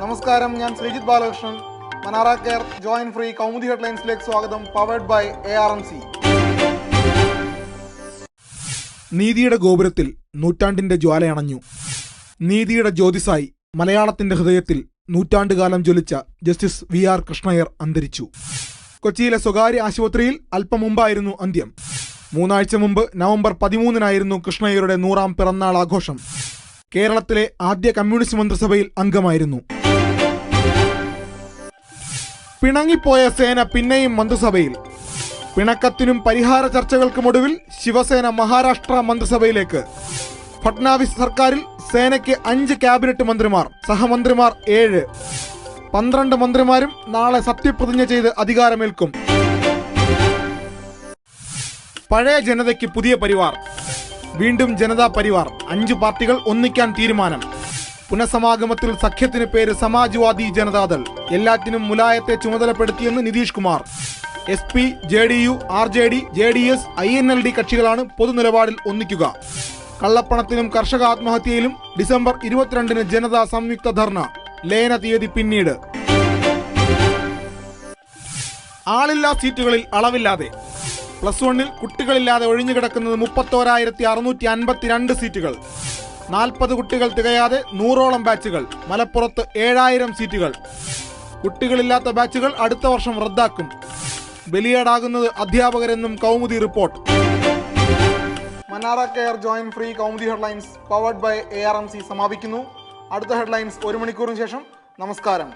നമസ്കാരം ഞാൻ Sreejith Balakrishnan. Manara care join free Kaumudi ഹെഡ്ലൈൻസിലേക്ക് സ്വാഗതം powered by A R M C നീതിയുടെ ഗോപുരത്തിൽ നൂറ്റാണ്ടിന്റെ ജ്വാലയണഞ്ഞു നീതിയുടെ ജ്യോതിസായി മലയാളത്തിന്റെ ഹൃദയത്തിൽ നൂറ്റാണ്ടുകാലം ജ്വലിച്ച ജസ്റ്റിസ് വി ആർ കൃഷ്ണയ്യർ അന്തരിച്ചു. കൊച്ചിയിലെ സ്വകാര്യ ആശുപത്രിയിൽ അല്പം മുമ്പായിരുന്നു അന്ത്യം. മൂന്നാഴ്ച മുമ്പ് നവംബർ പതിമൂന്നിനായിരുന്നു കൃഷ്ണയ്യരുടെ നൂറാം പിറന്നാൾ ആഘോഷം. കേരളത്തിലെ ആദ്യ കമ്മ്യൂണിസ്റ്റ് മന്ത്രിസഭയിൽ അംഗമായിരുന്നു. പിണങ്ങിപ്പോയ സേന പിന്നെയും മന്ത്രിസഭയിൽ. പിണക്കത്തിനും പരിഹാര ചർച്ചകൾക്കുമൊടുവിൽ ശിവസേന മഹാരാഷ്ട്ര മന്ത്രിസഭയിലേക്ക്. ഫട്നാവിസ് സർക്കാരിൽ സേനയ്ക്ക് അഞ്ച് ക്യാബിനറ്റ് മന്ത്രിമാർ സഹമന്ത്രിമാർ ഏഴ്. പന്ത്രണ്ട് മന്ത്രിമാരും നാളെ സത്യപ്രതിജ്ഞ ചെയ്ത് അധികാരമേൽക്കും. പഴയ ജനതയ്ക്ക് പുതിയ പരിവാർ. വീണ്ടും ജനതാ പരിവാർ. അഞ്ച് പാർട്ടികൾ ഒന്നിക്കാൻ തീരുമാനം. പുനഃസമാഗമത്തിൽ സഖ്യത്തിന് പേര് സമാജ്വാദി ജനതാദൾ. എല്ലാറ്റിനും മുലായത്തെ ചുമതലപ്പെടുത്തിയെന്ന് Nitish Kumar. S P J D U R J D J D S I N L D കക്ഷികളാണ് പൊതുനിലപാടിൽ ഒന്നിക്കുക. കള്ളപ്പണത്തിനും കർഷക ആത്മഹത്യയിലും ഡിസംബർ ഇരുപത്തിരണ്ടിന് ജനതാ സംയുക്ത ധർണ. ലയന തീയതി പിന്നീട്. ആളില്ലാ സീറ്റുകളിൽ അളവില്ലാതെ. പ്ലസ് വണ്ണിൽ കുട്ടികളില്ലാതെ ഒഴിഞ്ഞുകിടക്കുന്നത് മുപ്പത്തോരായിരത്തി അറുന്നൂറ്റി അൻപത്തിരണ്ട് സീറ്റുകൾ. നാൽപ്പത് കുട്ടികൾ തികയാതെ നൂറോളം ബാച്ചുകൾ മലപ്പുറത്ത് ഏഴായിരം സീറ്റുകൾ. കുട്ടികളില്ലാത്ത ബാച്ചുകൾ അടുത്ത വർഷം റദ്ദാക്കും. ബലിയേടാകുന്നത് അധ്യാപകരെന്നും Kaumudi report. Manara care join free Kaumudi headlines powered by A R M C സമാപിക്കുന്നു. അടുത്ത ഹെഡ്ലൈൻസ് ഒരു മണിക്കൂറിന് ശേഷം. നമസ്കാരം.